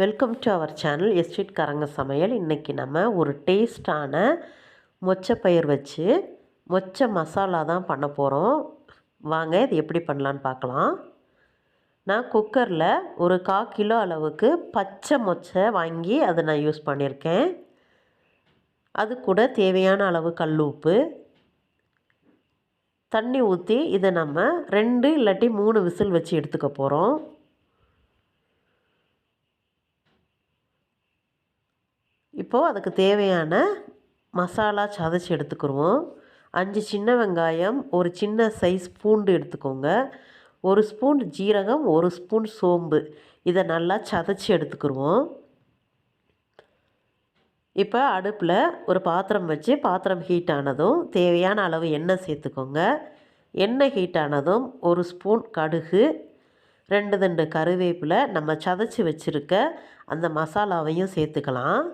Welcome to our channel street கரங்க சமையல் இன்றைக்கி நம்ம ஒரு டேஸ்டான மொச்சப்பயிர் வச்சு மொச்சை மசாலா தான் பண்ண போகிறோம் வாங்க இது எப்படி பண்ணலான்னு பார்க்கலாம். நான் குக்கரில் ஒரு கா கிலோ அளவுக்கு பச்சை மொச்சை வாங்கி அதை நான் யூஸ் பண்ணியிருக்கேன். அது கூட தேவையான அளவு கல் உப்பு. தண்ணி ஊற்றி இதை நம்ம ரெண்டு இல்லாட்டி மூணு விசில் வச்சு எடுத்துக்க போகிறோம் இப்போது அதுக்கு தேவையான மசாலா சதைச்சி எடுத்துக்கிடுவோம் அஞ்சு சின்ன வெங்காயம் ஒரு சின்ன சைஸ் பூண்டு எடுத்துக்கோங்க. ஒரு ஸ்பூன் ஜீரகம் ஒரு ஸ்பூன் சோம்பு. இதை நல்லா சதைச்சி எடுத்துக்கிடுவோம் இப்போ அடுப்பில் ஒரு பாத்திரம் வச்சு பாத்திரம் ஹீட் ஆனதும் தேவையான அளவு எண்ணெய் சேர்த்துக்கோங்க. எண்ணெய் ஹீட் ஆனதும் ஒரு ஸ்பூன் கடுகு ரெண்டு ரெண்டு கருவேப்பிலை நம்ம சதைச்சி வச்சுருக்க அந்த மசாலாவையும் சேர்த்துக்கலாம்.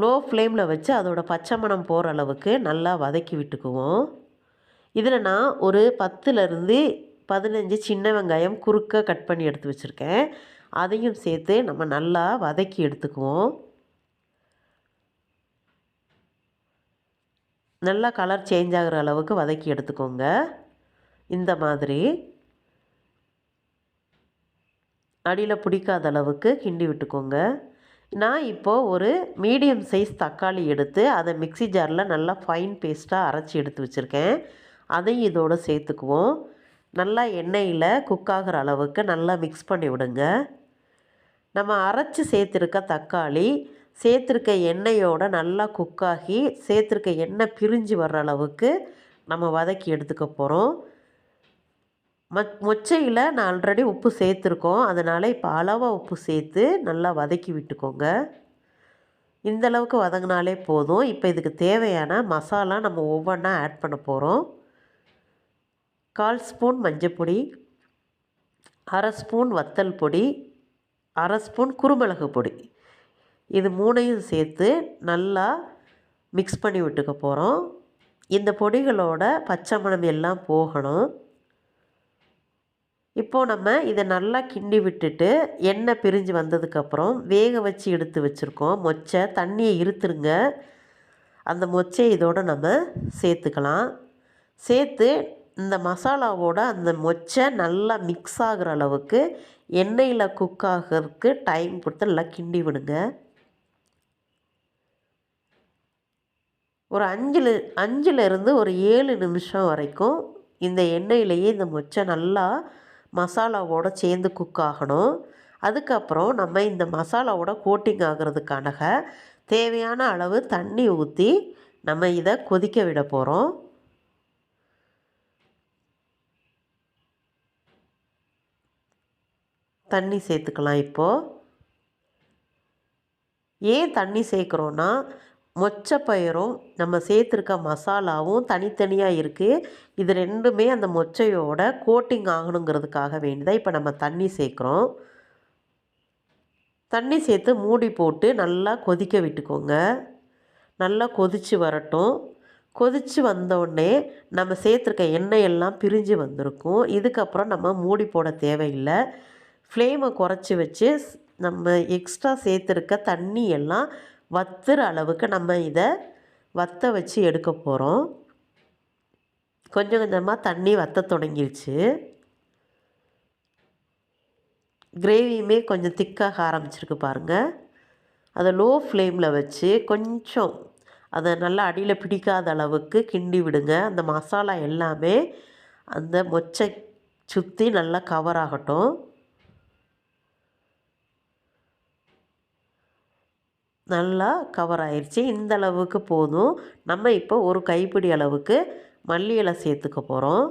லோ ஃப்ளேமில் வச்சு அதோட பச்சை மணம் போகிற அளவுக்கு நல்லா வதக்கி விட்டுக்குவோம். இதில் நான் ஒரு பத்துலேருந்து பதினஞ்சு சின்ன வெங்காயம் குறுக்க கட் பண்ணி எடுத்து வச்சுருக்கேன். அதையும் சேர்த்து நம்ம நல்லா வதக்கி எடுத்துக்குவோம். நல்லா கலர் சேஞ்ச் ஆகிற அளவுக்கு வதக்கி எடுத்துக்கோங்க. இந்த மாதிரி. அடியில் பிடிக்காத அளவுக்கு கிண்டி விட்டுக்கோங்க. நான் இப்போது ஒரு மீடியம் சைஸ் தக்காளி எடுத்து அதை மிக்சி ஜாரில் நல்லா ஃபைன் பேஸ்ட்டாக அரைச்சி எடுத்து வச்சுருக்கேன். அதையும் இதோடு சேர்த்துக்குவோம். நல்லா எண்ணெயில் குக் ஆகிற அளவுக்கு நல்லா மிக்ஸ் பண்ணி விடுங்க. நம்ம அரைச்சி சேர்த்துருக்க தக்காளி சேர்த்துருக்க எண்ணெயோடு நல்லா குக்காகி சேர்த்துருக்க எண்ணெய் பிரிஞ்சு வர்ற அளவுக்கு நம்ம வதக்கி எடுத்துக்க போகிறோம் மொச்சையில் நான் ஆல்ரெடி உப்பு சேர்த்துருக்கோம். அதனால் இப்போ அளவாக உப்பு சேர்த்து நல்லா வதக்கி விட்டுக்கோங்க. இந்தளவுக்கு வதங்கினாலே போதும். இப்போ இதுக்கு தேவையான மசாலா நம்ம ஒவ்வொன்றா ஆட் பண்ண போகிறோம் கால் ஸ்பூன் மஞ்சப்பொடி அரை ஸ்பூன் வத்தல் பொடி அரை ஸ்பூன் குருமிளகு பொடி. இது மூணையும் சேர்த்து நல்லா மிக்ஸ் பண்ணி விட்டுக்க போகிறோம் இந்த பொடிகளோட பச்சை மணம் எல்லாம் போகணும். இப்போது நம்ம இதை நல்லா கிண்டி விட்டுட்டு எண்ணெய் பிரிஞ்சு வந்ததுக்கப்புறம் வேக வச்சு எடுத்து வச்சுருக்கோம். மொச்சை தண்ணியை இருத்துருங்க. அந்த மொச்சை இதோடு நம்ம சேர்த்துக்கலாம். சேர்த்து இந்த மசாலாவோட அந்த மொச்சை நல்லா மிக்ஸ் ஆகிற அளவுக்கு எண்ணெயில் குக் ஆகிறதுக்கு டைம் கொடுத்து நல்லா கிண்டி விடுங்க. ஒரு அஞ்சில் அஞ்சுலேருந்து ஒரு ஏழு நிமிஷம் வரைக்கும் இந்த எண்ணெயிலேயே இந்த மொச்சை நல்லா மசாலாவோட சேர்ந்து குக் ஆகணும். அதுக்கப்புறம் நம்ம இந்த மசாலாவோட கோட்டிங் ஆகிறதுக்கானக தேவையான அளவு தண்ணி ஊற்றி நம்ம இதை கொதிக்க விட போகிறோம் தண்ணி சேர்த்துக்கலாம் இப்போது ஏன் தண்ணி சேர்க்குறோன்னா மொச்சப்பயிரும் நம்ம சேர்த்துருக்க மசாலாவும் தனித்தனியாக இருக்குது இது ரெண்டுமே அந்த மொச்சையோட கோட்டிங் ஆகணுங்கிறதுக்காக வேண்டிதான் இப்போ நம்ம தண்ணி சேர்க்குறோம். தண்ணி சேர்த்து மூடி போட்டு நல்லா கொதிக்க விட்டுக்கோங்க. நல்லா கொதித்து வரட்டும். கொதித்து வந்தோடனே நம்ம சேர்த்துருக்க எண்ணெய் எல்லாம் பிரிஞ்சு வந்திருக்கும். இதுக்கப்புறம் நம்ம மூடி போட தேவையில்லை. ஃப்ளேமை குறைச்சி வச்சு நம்ம எக்ஸ்ட்ரா சேர்த்துருக்க தண்ணி எல்லாம் வத்துற அளவுக்கு நம்ம இதை வற்ற வச்சு எடுக்க போகிறோம் கொஞ்சம் கொஞ்சமாக தண்ணி வற்ற தொடங்கிருச்சு. கிரேவியுமே கொஞ்சம் திக்காக ஆரம்பிச்சிருக்கு பாருங்கள் அதை லோ ஃப்ளேமில் வச்சு கொஞ்சம் அதை நல்லா அடியில் பிடிக்காத அளவுக்கு கிண்டி விடுங்க. அந்த மசாலா எல்லாமே அந்த மொச்சை சுற்றி நல்லா கவர் ஆகட்டும். நல்லா கவர் ஆயிடுச்சு இந்த அளவுக்கு போதும். நம்ம இப்போ ஒரு கைப்பிடி அளவுக்கு மல்லி இலை சேர்த்துக்க போகிறோம்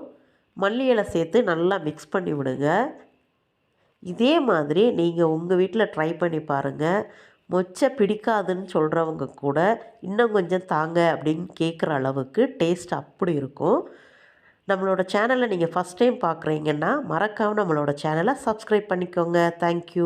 மல்லி இலை சேர்த்து நல்லா மிக்ஸ் பண்ணி விடுங்க. இதே மாதிரி நீங்கள் உங்கள் வீட்டில் ட்ரை பண்ணி பாருங்கள் மொச்சை பிடிக்காதுன்னு சொல்கிறவங்க கூட இன்னும் கொஞ்சம் தாங்க அப்படின்னு கேட்குற அளவுக்கு டேஸ்ட் அப்படி இருக்கும். நம்மளோட சேனலை நீங்கள் ஃபஸ்ட் டைம் பார்க்குறீங்கன்னா மறக்காமல் நம்மளோட சேனலை சப்ஸ்கிரைப் பண்ணிக்கோங்க. தேங்க்யூ